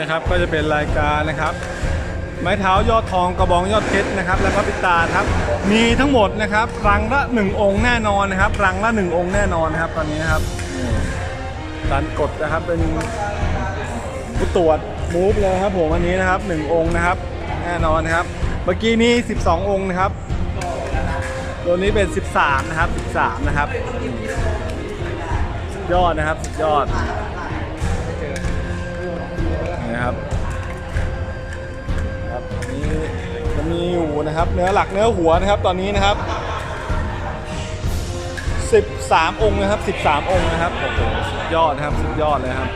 นะครับก็จะเป็นรายการนะครับ ไม้เท้ายอดทองกระบองยอดเพชรนะครับ แล้วก็ปิตาครับ มีทั้งหมดนะครับรังละหนึ่งองค์แน่นอนนะครับรังละหนึ่งองค์แน่นอนนะครับ ตอนนี้นะครับการกดนะครับเป็นผู้ตรวจมูฟเลยครับผมอันนี้นะครับหนึ่งองค์นะครับ แน่นอนนะครับ เมื่อกี้นี้12องค์นะครับตัวนี้เป็น 13 นะครับ 13 นะครับ ยอดนะครับ ยอด นี่นะครับครับนี่จะมีอยู่นะครับเนื้อหลักเนื้อหัวนะครับตอนนี้นะครับ 13 องค์นะครับ 13 องค์นะครับโอ้โหสุดยอดนะครับสุดยอดเลยครับ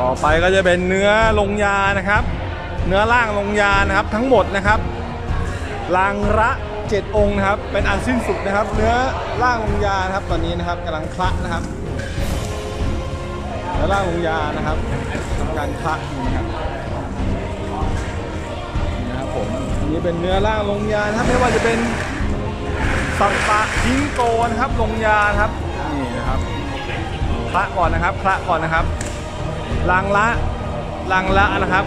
ต่อไปก็จะเป็นเนื้อลงยานะครับ เนื้อล่างลงยานะครับทั้งหมดนะครับลังละ7องค์นะครับเป็นอันสิ้นสุดนะครับ เนื้อล่างลงยานะครับตอนนี้นะครับกำลังคละนะครับ เนื้อล่างลงยานะครับทำการคละอยู่นะครับนะครับผมอันนี้เป็นเนื้อล่างลงยานะครับไม่ว่าจะเป็นสัตตะทิงโกนะครับลงยานครับนี่นะครับคละก่อนนะครับคละก่อนนะครับลังละลังละนะครับ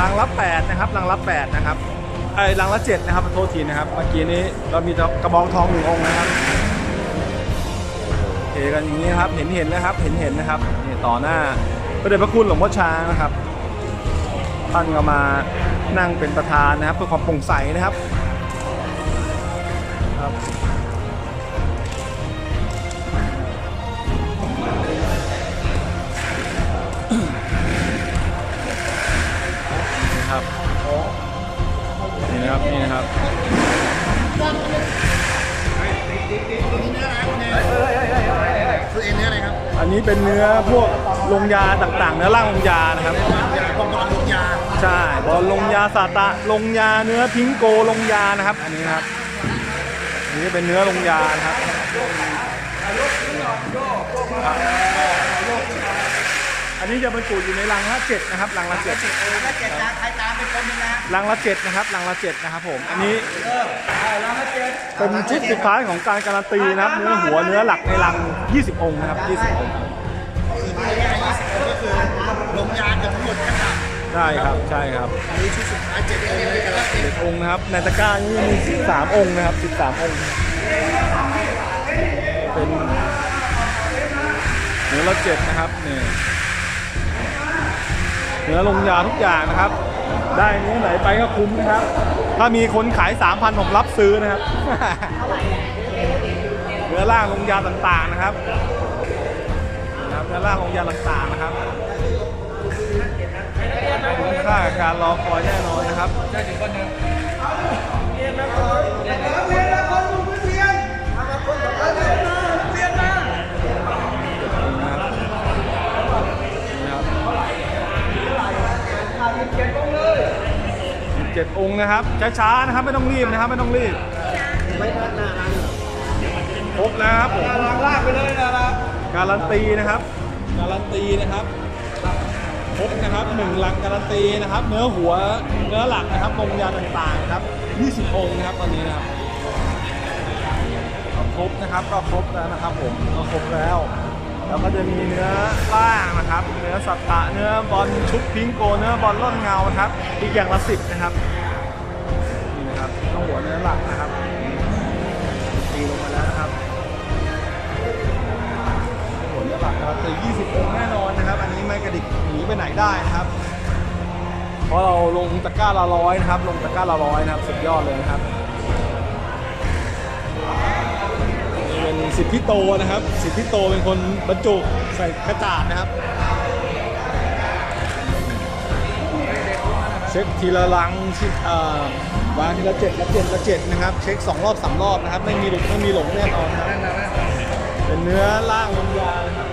ลังละแปดนะครับลังละแปดนะครับไอ้ลังละเจ็ดนะครับขอโทษทีนะครับเมื่อกี้นี้เรามีกระบองทองหนึ่งองค์นะครับ เทกันอย่างนี้ครับเห็นเห็นนะครับเห็นเห็นนะครับนี่ต่อหน้าพระเดชพระคุณหลวงพ่อช้างนะครับท่านก็มานั่งเป็นประธานนะครับ เพื่อความโปร่งใสนะครับครับนี่ครับนี่นะครับนี่นะครับ นี้เป็นเนื้อพวกลงยาต่างๆ เนื้อร่างลงยานะครับ ยาของบอลลูกยา ใช่บอลลงยาสาตะลงยาเนื้อพิงโกลงยานะครับ อันนี้นะครับอันนี้เป็นเนื้อลงยานะครับอันนี้จะบรรจุอยู่ในรังละเจ็ดนะครับรังละเจ็ดเออถ้าเจ็ดนะใครตามเป็นคนหนึงนะรังละเจ็ดนะครับรังละเจ็ดนะครับผมอันนี้เออเราไม่เจ็ดเป็นชุดสุดท้ายของการการันตีนะครับเนื้อหัวเนื้อหลักในรัง 20 องค์นะครับ20องค์คือที่นี่ยี่สิบก็คือลงยาเกือบทั้งหมดนะครับใช่ครับใช่ครับอันนี้ชุดสุดท้ายเจ็ดองค์เลยกันแล้วเจ็ดองค์นะครับในตะกร้านี่มี13 องค์นะครับ13 องค์เป็นเนื้อละเจ็ดนะครับนี่เนื้อลงยาทุกอย่างนะครับ ได้เนื้อไหนไปก็คุ้มนะครับ ถ้ามีคนขาย 3,000 ผมรับซื้อนะครับเนื้อล่างลงยาต่างๆนะครับนะครับเนื้อล่างลงยาต่างๆนะครับคุ้มค่ากับการรอคอยแน่นอนนะครับเจ็ดองค์นะครับ ช้าๆนะครับไม่ต้องรีบนะครับไม่ต้องรีบครบแล้วครับผมลางลากไปเลยนะครับการันตีนะครับ การันตีนะครับครบนะครับหนึ่งลังการันตีนะครับ เนื้อหัวเนื้อหลักนะครับลงยาต่างๆนะครับ20 องค์นะครับตอนนี้นะครับก็ครบนะครับก็ครบแล้วนะครับผมก็ครบแล้ว แล้วก็จะมีเนื้อล่างนะครับ เนื้อสัตตะ เนื้อบอลชุดพิงโก เนื้อบอลล่นเงานะครับ อีกอย่างละสิบนะครับนี่นะครับเนื้องหัวเนื้อหลักนะครับตีลงมาแล้วนะครับผลหลักนะครับแต่20องค์แน่นอนนะครับ อันนี้ไม่กระดิกหนีไปไหนได้นะครับ เพราะเราลงตะกร้าละร้อยนะครับ ลงตะกร้าละร้อยนะครับ สุดยอดเลยนะครับ เป็นสิทธิโตนะครับ สิทธิโตเป็นคนบรรจุใส่กระจาดนะครับ เช็คทีละลังชิดวางทีละเจ็ดละเจ็ดละเจ็ดนะครับ เช็คสองรอบสามรอบนะครับ ไม่มีหลุดไม่มีหลงแน่นอนนะครับเป็นเนื้อล่างลงยานะครับ